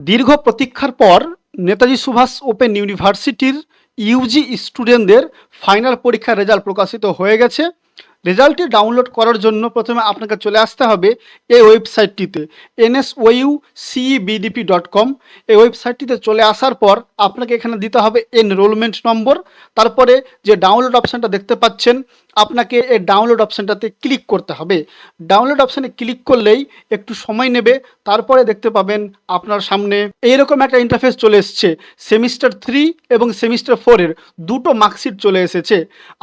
দীর্ঘ প্রতীক্ষার পর নেতাজি সুভাষ ওপেন ইউনিভার্সিটির ইউজি স্টুডেন্টদের ফাইনাল পরীক্ষার রেজাল্ট প্রকাশিত হয়ে গেছে। রেজাল্টটি ডাউনলোড করার জন্য প্রথমে আপনাকে চলে আসতে হবে এই ওয়েবসাইটটিতে এনএসওইউ সিইবিডিপি ডট কম এই ওয়েবসাইটটিতে চলে আসার পর আপনাকে এখানে দিতে হবে এনরোলমেন্ট নম্বর তারপরে যে ডাউনলোড অপশানটা দেখতে পাচ্ছেন, আপনাকে এই ডাউনলোড অপশানটাতে ক্লিক করতে হবে। ডাউনলোড অপশানে ক্লিক করলেই একটু সময় নেবে, তারপরে দেখতে পাবেন আপনার সামনে এইরকম একটা ইন্টারফেস চলে এসছে সেমিস্টার থ্রি এবং সেমিস্টার ফোরের দুটো মার্কশিট চলে এসেছে।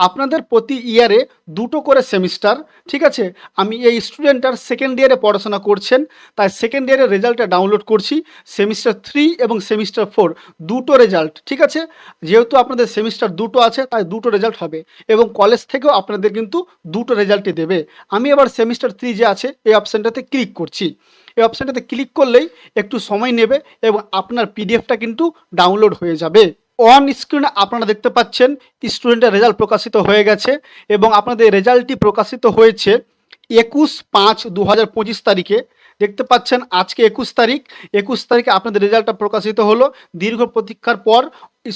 আপনাদের প্রতি ইয়ারে দুটো করে সেমিস্টার ঠিক আছে? আমি এই স্টুডেন্টটার সেকেন্ড ইয়ারে পড়াশোনা করছেন, তাই সেকেন্ড ইয়ারের রেজাল্টটা ডাউনলোড করছি সেমিস্টার থ্রি এবং সেমিস্টার ফোর দুটো রেজাল্ট ঠিক আছে? যেহেতু আপনাদের সেমিস্টার দুটো আছে, তাই দুটো রেজাল্ট হবে এবং কলেজ থেকেও আপনাদের কিন্তু দুটো রেজাল্টই দেবে। আমি এবার সেমিস্টার থ্রি যে আছে, এই অপশানটাতে ক্লিক করছি। এই অপশানটাতে ক্লিক করলেই একটু সময় নেবে এবং আপনার পিডিএফটা কিন্তু ডাউনলোড হয়ে যাবে। অন স্ক্রিনে আপনারা দেখতে পাচ্ছেন স্টুডেন্টের রেজাল্ট প্রকাশিত হয়ে গেছে এবং আপনাদের রেজাল্টটি প্রকাশিত হয়েছে একুশ পাঁচ দু হাজার পঁচিশ তারিখে দেখতে পাচ্ছেন আজকে একুশ তারিখ। একুশ তারিখে আপনাদের রেজাল্টটা প্রকাশিত হলো। দীর্ঘ প্রতীক্ষার পর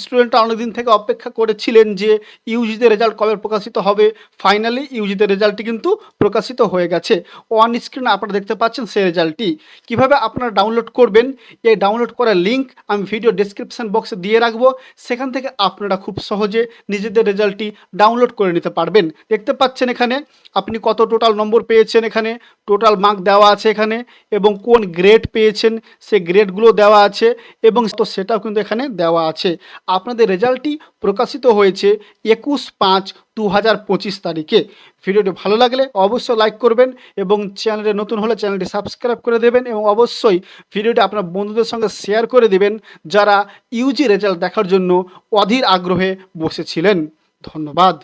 স্টুডেন্টরা অনেকদিন থেকে অপেক্ষা করেছিলেন যে ইউজিতে রেজাল্ট কবে প্রকাশিত হবে। ফাইনালি ইউজিতে রেজাল্টটি কিন্তু প্রকাশিত হয়ে গেছে। ওয়ান স্ক্রিনে আপনারা দেখতে পাচ্ছেন সেই রেজাল্টটি। কীভাবে আপনারা ডাউনলোড করবেন, এই ডাউনলোড করার লিঙ্ক আমি ভিডিও ডেসক্রিপশন বক্সে দিয়ে রাখব। সেখান থেকে আপনারা খুব সহজে নিজেদের রেজাল্টটি ডাউনলোড করে নিতে পারবেন। দেখতে পাচ্ছেন এখানে, আপনি কত টোটাল নম্বর পেয়েছেন এখানে, টোটাল মার্ক দেওয়া আছে এখানে, এবং কোন গ্রেড পেয়েছেন সে গ্রেডগুলো দেওয়া আছে, এবং তো সেটাও কিন্তু এখানে দেওয়া আছে। আপনাদের রেজাল্টটি প্রকাশিত হয়েছে একুশ পাঁচ দু হাজার পঁচিশ তারিখে। ভিডিওটি ভালো লাগলে অবশ্যই লাইক করবেন এবং চ্যানেলে নতুন হলে চ্যানেলটি সাবস্ক্রাইব করে দেবেন এবং অবশ্যই ভিডিওটি আপনার বন্ধুদের সঙ্গে শেয়ার করে দেবেন যারা ইউজি রেজাল্ট দেখার জন্য অধীর আগ্রহে বসেছিলেন। ধন্যবাদ।